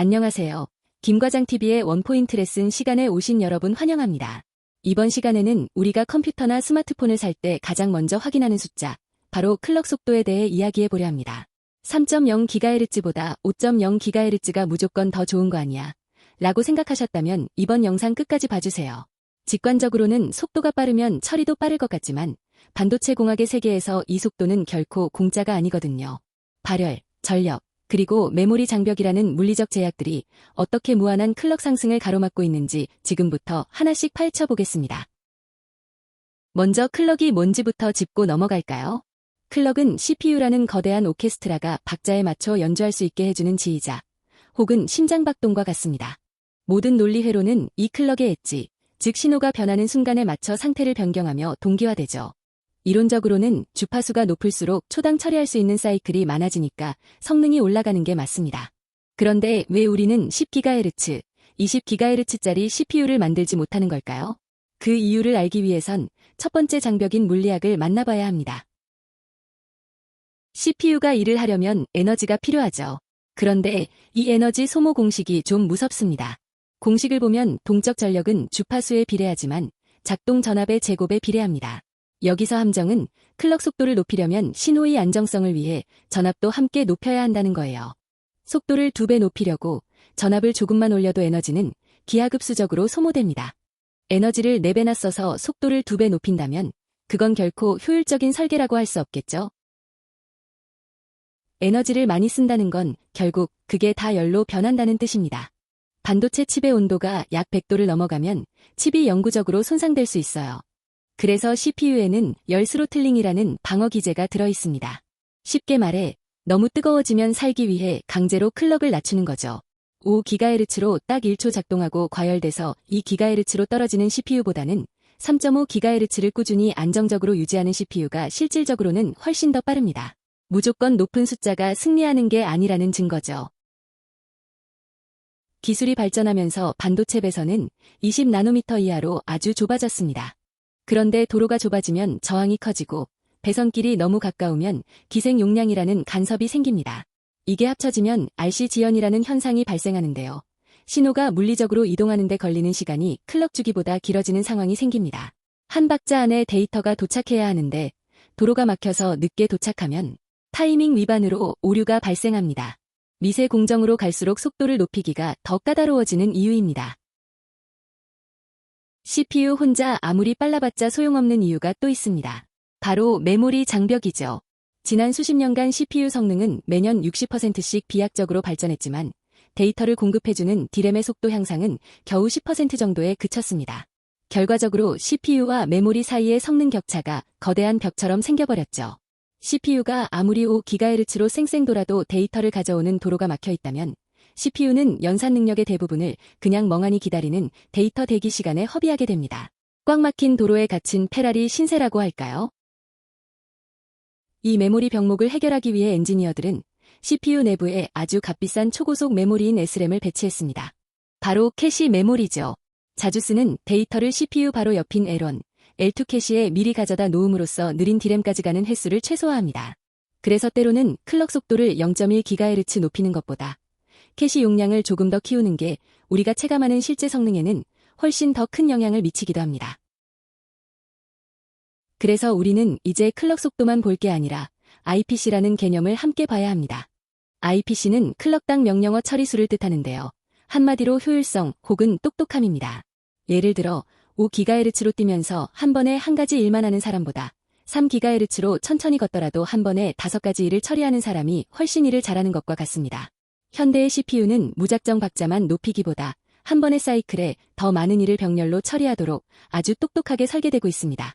안녕하세요. 김과장TV의 원포인트 레슨 시간에 오신 여러분 환영합니다. 이번 시간에는 우리가 컴퓨터나 스마트폰을 살 때 가장 먼저 확인하는 숫자, 바로 클럭 속도에 대해 이야기해 보려 합니다. 3.0GHz보다 5.0GHz가 무조건 더 좋은 거 아니야. 라고 생각하셨다면 이번 영상 끝까지 봐주세요. 직관적으로는 속도가 빠르면 처리도 빠를 것 같지만 반도체 공학의 세계에서 이 속도는 결코 공짜가 아니거든요. 발열, 전력, 그리고 메모리 장벽이라는 물리적 제약들이 어떻게 무한한 클럭 상승을 가로막고 있는지 지금부터 하나씩 파헤쳐 보겠습니다. 먼저 클럭이 뭔지부터 짚고 넘어갈까요? 클럭은 CPU라는 거대한 오케스트라가 박자에 맞춰 연주할 수 있게 해주는 지휘자, 혹은 심장박동과 같습니다. 모든 논리회로는 이 클럭의 엣지, 즉 신호가 변하는 순간에 맞춰 상태를 변경하며 동기화되죠. 이론적으로는 주파수가 높을수록 초당 처리할 수 있는 사이클이 많아지니까 성능이 올라가는 게 맞습니다. 그런데 왜 우리는 10GHz, 20GHz짜리 CPU를 만들지 못하는 걸까요? 그 이유를 알기 위해선 첫 번째 장벽인 물리학을 만나봐야 합니다. CPU가 일을 하려면 에너지가 필요하죠. 그런데 이 에너지 소모 공식이 좀 무섭습니다. 공식을 보면 동적 전력은 주파수에 비례하지만 작동 전압의 제곱에 비례합니다. 여기서 함정은 클럭 속도를 높이려면 신호의 안정성을 위해 전압도 함께 높여야 한다는 거예요. 속도를 두 배 높이려고 전압을 조금만 올려도 에너지는 기하급수적으로 소모됩니다. 에너지를 4배나 써서 속도를 두배 높인다면 그건 결코 효율적인 설계라고 할 수 없겠죠? 에너지를 많이 쓴다는 건 결국 그게 다 열로 변한다는 뜻입니다. 반도체 칩의 온도가 약 100도를 넘어가면 칩이 영구적으로 손상될 수 있어요. 그래서 CPU에는 열 스로틀링이라는 방어 기제가 들어 있습니다. 쉽게 말해 너무 뜨거워지면 살기 위해 강제로 클럭을 낮추는 거죠. 5GHz로 딱 1초 작동하고 과열돼서 2GHz로 떨어지는 CPU보다는 3.5GHz를 꾸준히 안정적으로 유지하는 CPU가 실질적으로는 훨씬 더 빠릅니다. 무조건 높은 숫자가 승리하는 게 아니라는 증거죠. 기술이 발전하면서 반도체 배선은 20나노미터 이하로 아주 좁아졌습니다. 그런데 도로가 좁아지면 저항이 커지고 배선길이 너무 가까우면 기생 용량이라는 간섭이 생깁니다. 이게 합쳐지면 RC 지연이라는 현상이 발생하는데요. 신호가 물리적으로 이동하는 데 걸리는 시간이 클럭 주기보다 길어지는 상황이 생깁니다. 한 박자 안에 데이터가 도착해야 하는데 도로가 막혀서 늦게 도착하면 타이밍 위반으로 오류가 발생합니다. 미세 공정으로 갈수록 속도를 높이기가 더 까다로워지는 이유입니다. CPU 혼자 아무리 빨라봤자 소용없는 이유가 또 있습니다. 바로 메모리 장벽이죠. 지난 수십 년간 CPU 성능은 매년 60%씩 비약적으로 발전했지만 데이터를 공급해주는 디램의 속도 향상은 겨우 10% 정도에 그쳤습니다. 결과적으로 CPU와 메모리 사이의 성능 격차가 거대한 벽처럼 생겨버렸죠. CPU가 아무리 5GHz로 쌩쌩 돌아도 데이터를 가져오는 도로가 막혀 있다면 CPU는 연산 능력의 대부분을 그냥 멍하니 기다리는 데이터 대기 시간에 허비하게 됩니다. 꽉 막힌 도로에 갇힌 페라리 신세라고 할까요? 이 메모리 병목을 해결하기 위해 엔지니어들은 CPU 내부에 아주 값비싼 초고속 메모리인 SRAM을 배치했습니다. 바로 캐시 메모리죠. 자주 쓰는 데이터를 CPU 바로 옆인 L1, L2 캐시에 미리 가져다 놓음으로써 느린 디램까지 가는 횟수를 최소화합니다. 그래서 때로는 클럭 속도를 0.1GHz 높이는 것보다 캐시 용량을 조금 더 키우는 게 우리가 체감하는 실제 성능에는 훨씬 더 큰 영향을 미치기도 합니다. 그래서 우리는 이제 클럭 속도만 볼 게 아니라 IPC라는 개념을 함께 봐야 합니다. IPC는 클럭당 명령어 처리수를 뜻하는데요. 한마디로 효율성 혹은 똑똑함입니다. 예를 들어 5GHz로 뛰면서 한 번에 한 가지 일만 하는 사람보다 3GHz로 천천히 걷더라도 한 번에 다섯 가지 일을 처리하는 사람이 훨씬 일을 잘하는 것과 같습니다. 현대의 CPU는 무작정 박자만 높이기보다 한 번의 사이클에 더 많은 일을 병렬로 처리하도록 아주 똑똑하게 설계되고 있습니다.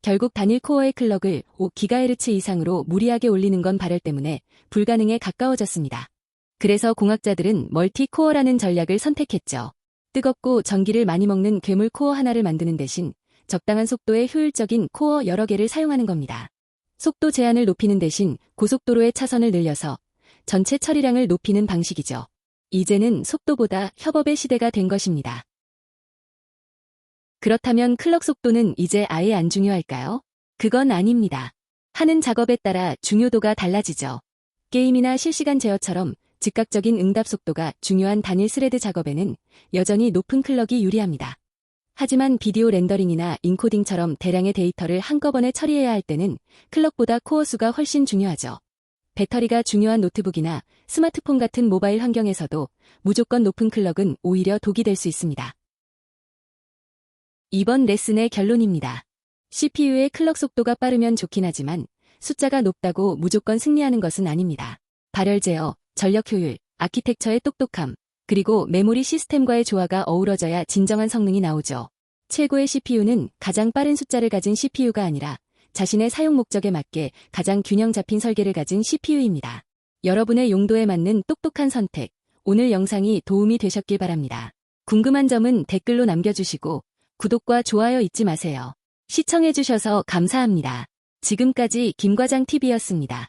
결국 단일 코어의 클럭을 5GHz 이상으로 무리하게 올리는 건 발열 때문에 불가능에 가까워졌습니다. 그래서 공학자들은 멀티 코어라는 전략을 선택했죠. 뜨겁고 전기를 많이 먹는 괴물 코어 하나를 만드는 대신 적당한 속도의 효율적인 코어 여러 개를 사용하는 겁니다. 속도 제한을 높이는 대신 고속도로의 차선을 늘려서 전체 처리량을 높이는 방식이죠. 이제는 속도보다 협업의 시대가 된 것입니다. 그렇다면 클럭 속도는 이제 아예 안 중요할까요? 그건 아닙니다. 하는 작업에 따라 중요도가 달라지죠. 게임이나 실시간 제어처럼 즉각적인 응답 속도가 중요한 단일 스레드 작업에는 여전히 높은 클럭이 유리합니다. 하지만 비디오 렌더링이나 인코딩처럼 대량의 데이터를 한꺼번에 처리해야 할 때는 클럭보다 코어 수가 훨씬 중요하죠. 배터리가 중요한 노트북이나 스마트폰 같은 모바일 환경에서도 무조건 높은 클럭은 오히려 독이 될 수 있습니다. 이번 레슨의 결론입니다. CPU의 클럭 속도가 빠르면 좋긴 하지만 숫자가 높다고 무조건 승리하는 것은 아닙니다. 발열 제어, 전력 효율, 아키텍처의 똑똑함, 그리고 메모리 시스템과의 조화가 어우러져야 진정한 성능이 나오죠. 최고의 CPU는 가장 빠른 숫자를 가진 CPU가 아니라 자신의 사용 목적에 맞게 가장 균형 잡힌 설계를 가진 CPU입니다. 여러분의 용도에 맞는 똑똑한 선택, 오늘 영상이 도움이 되셨길 바랍니다. 궁금한 점은 댓글로 남겨주시고 구독과 좋아요 잊지 마세요. 시청해주셔서 감사합니다. 지금까지 김과장TV였습니다.